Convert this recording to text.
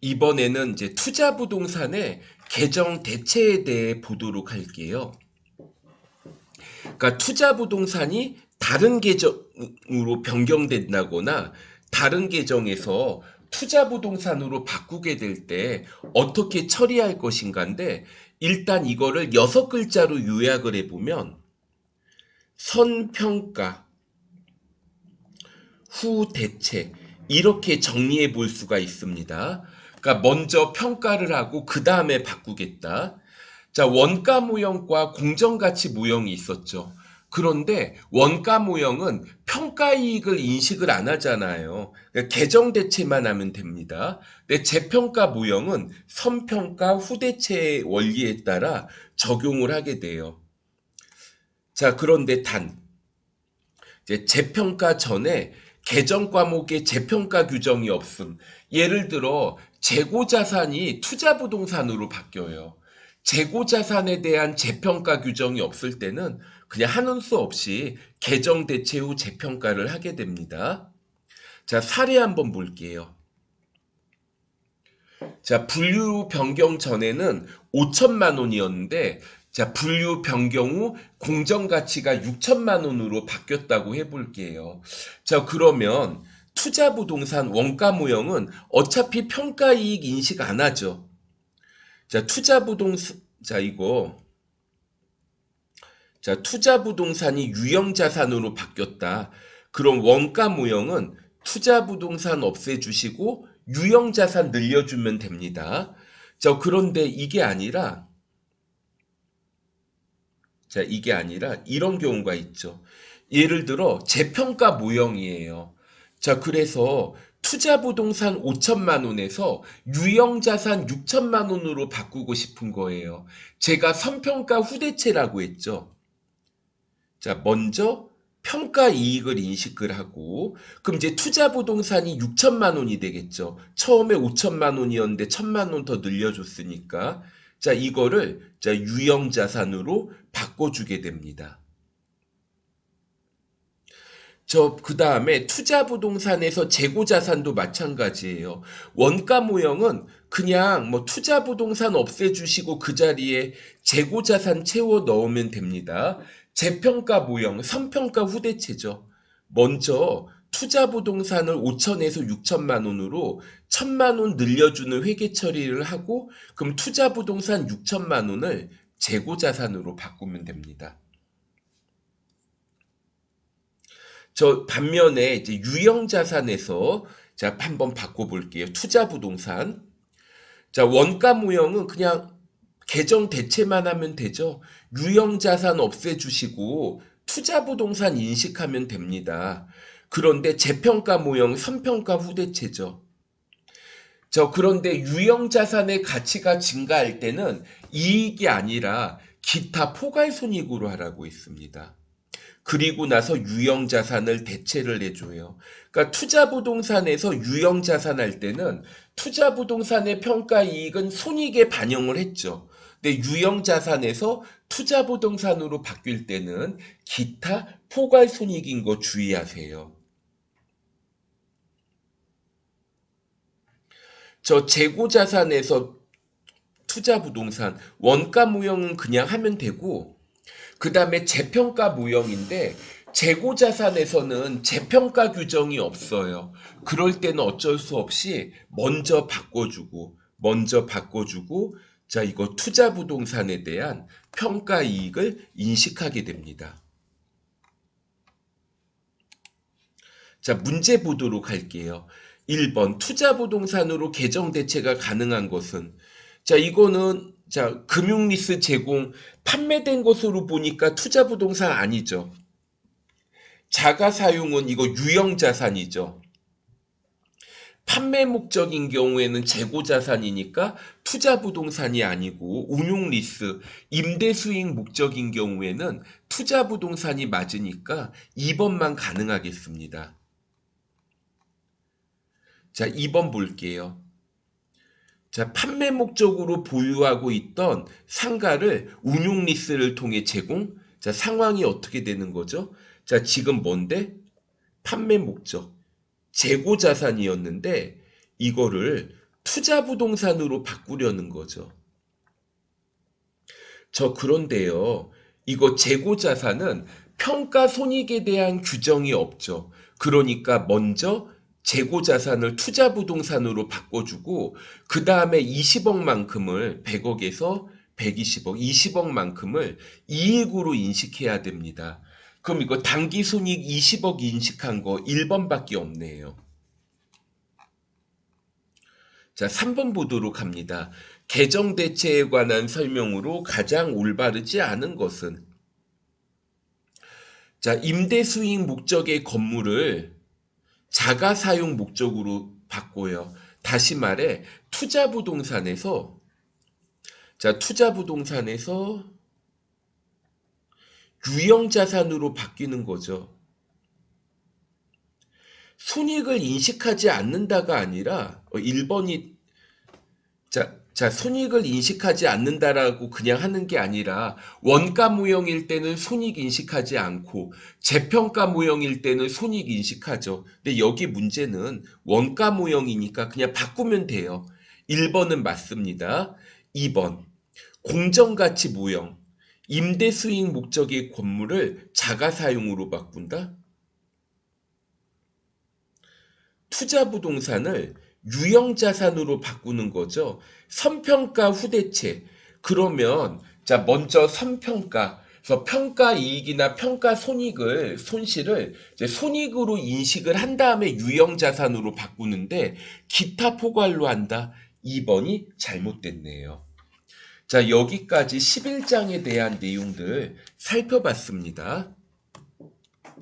이번에는 이제 투자 부동산의 개정 대체에 대해 보도록 할게요. 그러니까 투자 부동산이 다른 계정으로 변경된다거나 다른 계정에서 투자 부동산으로 바꾸게 될 때 어떻게 처리할 것인가인데 일단 이거를 여섯 글자로 요약을 해보면 선평가 후 대체 이렇게 정리해 볼 수가 있습니다. 그러니까 먼저 평가를 하고 그 다음에 바꾸겠다. 자, 원가 모형과 공정 가치 모형이 있었죠. 그런데 원가 모형은 평가 이익을 인식을 안 하잖아요. 그러니까 개정 대체만 하면 됩니다. 근데 재평가 모형은 선평가 후대체의 원리에 따라 적용을 하게 돼요. 자, 그런데 단 이제 재평가 전에 개정 과목에 재평가 규정이 없음. 예를 들어 재고 자산이 투자 부동산으로 바뀌어요. 재고 자산에 대한 재평가 규정이 없을 때는 그냥 하는 수 없이 개정 대체 후 재평가를 하게 됩니다. 자, 사례 한번 볼게요. 자, 분류 변경 전에는 5천만 원이었는데 자, 분류 변경 후 공정 가치가 6천만 원으로 바뀌었다고 해 볼게요. 자, 그러면 투자 부동산 원가 모형은 어차피 평가 이익 인식 안 하죠. 자, 투자 부동산, 자, 이거. 자, 투자 부동산이 유형 자산으로 바뀌었다. 그럼 원가 모형은 투자 부동산 없애주시고 유형 자산 늘려주면 됩니다. 자, 그런데 이게 아니라, 자, 이게 아니라 이런 경우가 있죠. 예를 들어, 재평가 모형이에요. 자, 그래서 투자 부동산 5천만 원에서 유형 자산 6천만 원으로 바꾸고 싶은 거예요. 제가 선평가 후대체라고 했죠. 자, 먼저 평가 이익을 인식을 하고 그럼 이제 투자 부동산이 6천만 원이 되겠죠. 처음에 5천만 원이었는데 1천만 원 더 늘려줬으니까 자, 이거를 자, 유형 자산으로 바꿔주게 됩니다. 저, 그 다음에 투자 부동산에서 재고 자산도 마찬가지예요. 원가 모형은 그냥 뭐 투자 부동산 없애주시고 그 자리에 재고 자산 채워 넣으면 됩니다. 재평가 모형, 선평가 후대체죠. 먼저 투자 부동산을 5천에서 6천만 원으로 1천만 원 늘려주는 회계 처리를 하고 그럼 투자 부동산 6천만 원을 재고 자산으로 바꾸면 됩니다. 저 반면에 이제 유형 자산에서 자 한번 바꿔 볼게요. 투자 부동산. 자 원가 모형은 그냥 계정 대체만 하면 되죠. 유형 자산 없애 주시고 투자 부동산 인식하면 됩니다. 그런데 재평가 모형 선평가 후대체죠. 저 그런데 유형 자산의 가치가 증가할 때는 이익이 아니라 기타 포괄 손익으로 하라고 있습니다. 그리고 나서 유형 자산을 대체를 해줘요. 그러니까 투자 부동산에서 유형 자산 할 때는 투자 부동산의 평가 이익은 손익에 반영을 했죠. 근데 유형 자산에서 투자 부동산으로 바뀔 때는 기타 포괄 손익인 거 주의하세요. 저 재고 자산에서 투자 부동산 원가 모형은 그냥 하면 되고 그 다음에 재평가 모형인데 재고 자산에서는 재평가 규정이 없어요. 그럴 때는 어쩔 수 없이 먼저 바꿔주고 먼저 바꿔주고 자 이거 투자 부동산에 대한 평가 이익을 인식하게 됩니다. 자 문제 보도록 할게요. 1번 투자 부동산으로 계정 대체가 가능한 것은 자 이거는 자 금융 리스 제공 판매된 것으로 보니까 투자 부동산 아니죠. 자가 사용은 이거 유형 자산이죠. 판매 목적인 경우에는 재고 자산이니까 투자 부동산이 아니고 운용 리스, 임대 수익 목적인 경우에는 투자 부동산이 맞으니까 2번만 가능하겠습니다. 자, 2번 볼게요. 자, 판매 목적으로 보유하고 있던 상가를 운용 리스를 통해 제공. 자, 상황이 어떻게 되는 거죠? 자, 지금 뭔데? 판매 목적. 재고 자산이었는데 이거를 투자 부동산으로 바꾸려는 거죠. 저 그런데요. 이거 재고 자산은 평가 손익에 대한 규정이 없죠. 그러니까 먼저 재고 자산을 투자 부동산으로 바꿔주고 그 다음에 20억만큼을 100억에서 120억, 20억만큼을 이익으로 인식해야 됩니다. 그럼 이거 단기 손익 20억 인식한 거 1번밖에 없네요. 자, 3번 보도록 합니다. 개정 대체에 관한 설명으로 가장 올바르지 않은 것은 자, 임대 수익 목적의 건물을 자가 사용 목적으로 바꿔요. 다시 말해 투자 부동산에서 자, 투자 부동산에서 유형 자산으로 바뀌는 거죠. 손익을 인식하지 않는다가 아니라 어, 1번이 자, 자, 손익을 인식하지 않는다라고 그냥 하는 게 아니라 원가 모형일 때는 손익 인식하지 않고 재평가 모형일 때는 손익 인식하죠. 근데 여기 문제는 원가 모형이니까 그냥 바꾸면 돼요. 1번은 맞습니다. 2번 공정가치 모형 임대 수익 목적의 건물을 자가 사용으로 바꾼다. 투자 부동산을 유형 자산으로 바꾸는 거죠. 선평가 후대체. 그러면 자 먼저 선평가. 그래서 평가 이익이나 평가 손익을 손실을 손익으로 인식을 한 다음에 유형 자산으로 바꾸는데 기타 포괄로 한다. 2번이 잘못됐네요. 자, 여기까지 11장에 대한 내용들 살펴봤습니다.